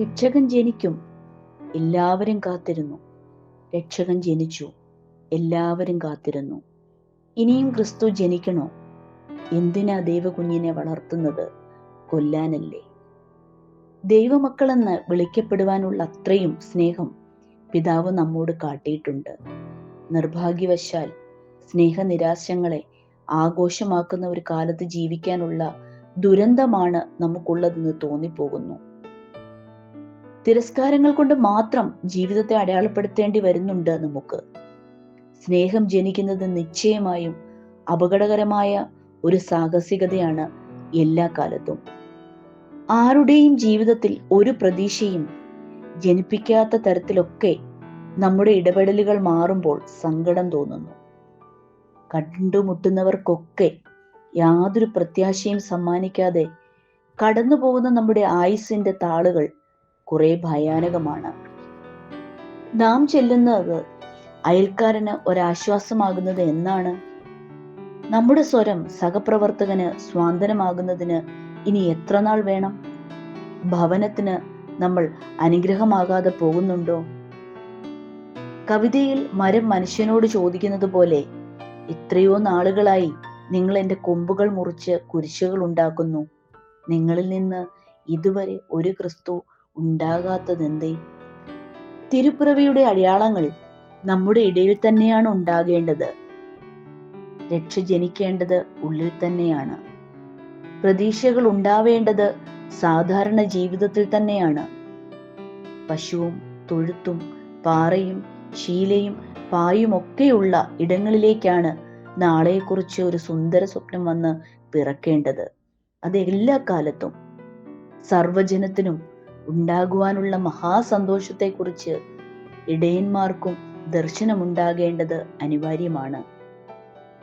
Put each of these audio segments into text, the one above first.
രക്ഷകൻ ജനിക്കും. എല്ലാവരും കാത്തിരുന്നു. രക്ഷകൻ ജനിച്ചു. എല്ലാവരും കാത്തിരുന്നു. ഇനിയും ക്രിസ്തു ജനിക്കണോ? എന്തിനാ ദൈവകുഞ്ഞിനെ വളർത്തുന്നത്? കൊല്ലാനല്ലേ. ദൈവമക്കളെന്ന് വിളിക്കപ്പെടുവാനുള്ള അത്രയും സ്നേഹം പിതാവ് നമ്മോട് കാട്ടിയിട്ടുണ്ട്. നിർഭാഗ്യവശാൽ സ്നേഹനിരാശങ്ങളെ ആഘോഷമാക്കുന്ന ഒരു കാലത്ത് ജീവിക്കാനുള്ള ദുരന്തമാണ് നമുക്കുള്ളതെന്ന് തോന്നിപ്പോകുന്നു. തിരസ്കാരങ്ങൾ കൊണ്ട് മാത്രം ജീവിതത്തെ അടയാളപ്പെടുത്തേണ്ടി വരുന്നുണ്ട് നമുക്ക്. സ്നേഹം ജനിക്കുന്നത് നിശ്ചയമായും അപകടകരമായ ഒരു സാഹസികതയാണ് എല്ലാ കാലത്തും. ആരുടെയും ജീവിതത്തിൽ ഒരു പ്രതീക്ഷയും ജനിപ്പിക്കാത്ത തരത്തിലൊക്കെ നമ്മുടെ ഇടപെടലുകൾ മാറുമ്പോൾ സങ്കടം തോന്നുന്നു. കണ്ടുമുട്ടുന്നവർക്കൊക്കെ യാതൊരു പ്രത്യാശയും സമ്മാനിക്കാതെ കടന്നു പോകുന്ന നമ്മുടെ ആയുസിന്റെ താളുകൾ കുറെ ഭയാനകമാണ്. നാം ചെല്ലുന്നത് അയൽക്കാരന് ഒരാശ്വാസമാകുന്നത് എന്നാണ്. നമ്മുടെ സ്വരം സഹപ്രവർത്തകന് സ്വാന്തനമാകുന്നതിന് ഇനി എത്ര നാൾ വേണം? ഭവനത്തിന് നമ്മൾ അനുഗ്രഹമാകാതെ പോകുന്നുണ്ടോ? കവിതയിൽ മരം മനുഷ്യനോട് ചോദിക്കുന്നത് പോലെ എത്രയോ നാളുകളായി നിങ്ങൾ എന്റെ കൊമ്പുകൾ മുറിച്ച് കുരിശുകൾ ഉണ്ടാക്കുന്നു. നിങ്ങളിൽ നിന്ന് ഇതുവരെ ഒരു ക്രിസ്തു ഉണ്ടാകാത്തതെന്തേ? തിരുപ്പിറവിയുടെ അടയാളങ്ങൾ നമ്മുടെ ഇടയിൽ തന്നെയാണ് ഉണ്ടാകേണ്ടത്. രക്ഷ ജനിക്കേണ്ടത് ഉള്ളിൽ തന്നെയാണ്. പ്രതീക്ഷകൾ ഉണ്ടാവേണ്ടത് സാധാരണ ജീവിതത്തിൽ തന്നെയാണ്. പശുവും തൊഴുത്തും പാറയും ശീലയും പായും ഒക്കെയുള്ള ഇടങ്ങളിലേക്കാണ് നാളെക്കുറിച്ച് ഒരു സുന്ദര സ്വപ്നം വന്ന് പിറക്കേണ്ടത്. അത് എല്ലാ കാലത്തും. സർവജനത്തിനും ഉണ്ടാകുവാനുള്ള മഹാസന്തോഷത്തെക്കുറിച്ച് ഇടയന്മാർക്കും ദർശനമുണ്ടാകേണ്ടത് അനിവാര്യമാണ്.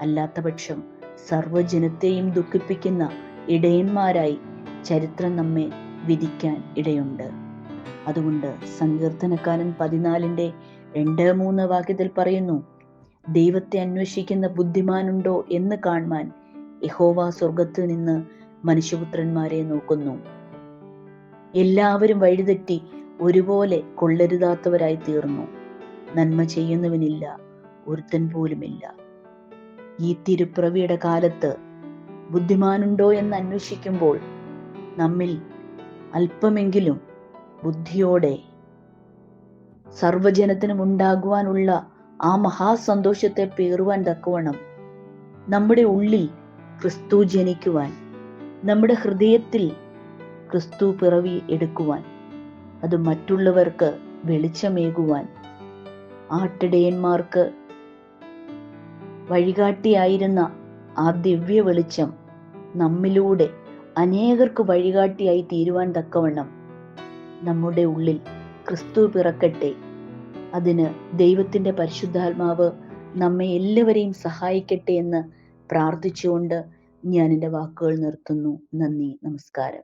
അല്ലാത്തപക്ഷം സർവജനത്തെയും ദുഃഖിപ്പിക്കുന്ന ഇടയന്മാരായി ചരിത്രം നമ്മെ വിധിക്കാൻ ഇടയുണ്ട്. അതുകൊണ്ട് സങ്കീർത്തനക്കാരൻ പതിനാലിന്റെ രണ്ട് മൂന്ന് വാക്യത്തിൽ പറയുന്നു ദൈവത്തെ അന്വേഷിക്കുന്ന ബുദ്ധിമാനുണ്ടോ എന്ന് കാണുവാൻ യഹോവ സ്വർഗത്തിൽ നിന്ന് മനുഷ്യപുത്രന്മാരെ നോക്കുന്നു. എല്ലാവരും വഴിതെറ്റി ഒരുപോലെ കൊള്ളരുതാത്തവരായി തീർന്നു നന്മ ചെയ്യുന്നവനില്ല ഒരുത്തൻ പോലുമില്ല. ഈ തിരുപ്രവിയുടെ കാലത്ത് ബുദ്ധിമാനുണ്ടോ എന്ന് അന്വേഷിക്കുമ്പോൾ നമ്മിൽ അല്പമെങ്കിലും ബുദ്ധിയോടെ സർവജനത്തിനും ഉണ്ടാകുവാനുള്ള ആ മഹാസന്തോഷത്തെ പേറുവാൻ തക്കവണ്ണം നമ്മുടെ ഉള്ളിൽ ക്രിസ്തു ജനിക്കുവാൻ നമ്മുടെ ഹൃദയത്തിൽ ക്രിസ്തു പിറവി എടുക്കുവാൻ അത് മറ്റുള്ളവർക്ക് വെളിച്ചമേകുവാൻ ആട്ടിടയന്മാർക്ക് വഴികാട്ടിയായിരുന്ന ആ ദിവ്യ വെളിച്ചം നമ്മിലൂടെ അനേകർക്ക് വഴികാട്ടിയായി തീരുവാൻ തക്കവണ്ണം നമ്മുടെ ഉള്ളിൽ ക്രിസ്തു പിറക്കട്ടെ. അതിന് ദൈവത്തിന്റെ പരിശുദ്ധാത്മാവ് നമ്മെ എല്ലാവരെയും സഹായിക്കട്ടെ എന്ന് പ്രാർത്ഥിച്ചുകൊണ്ട് ഞാൻ എന്റെ വാക്കുകൾ നിർത്തുന്നു. നന്ദി നമസ്കാരം.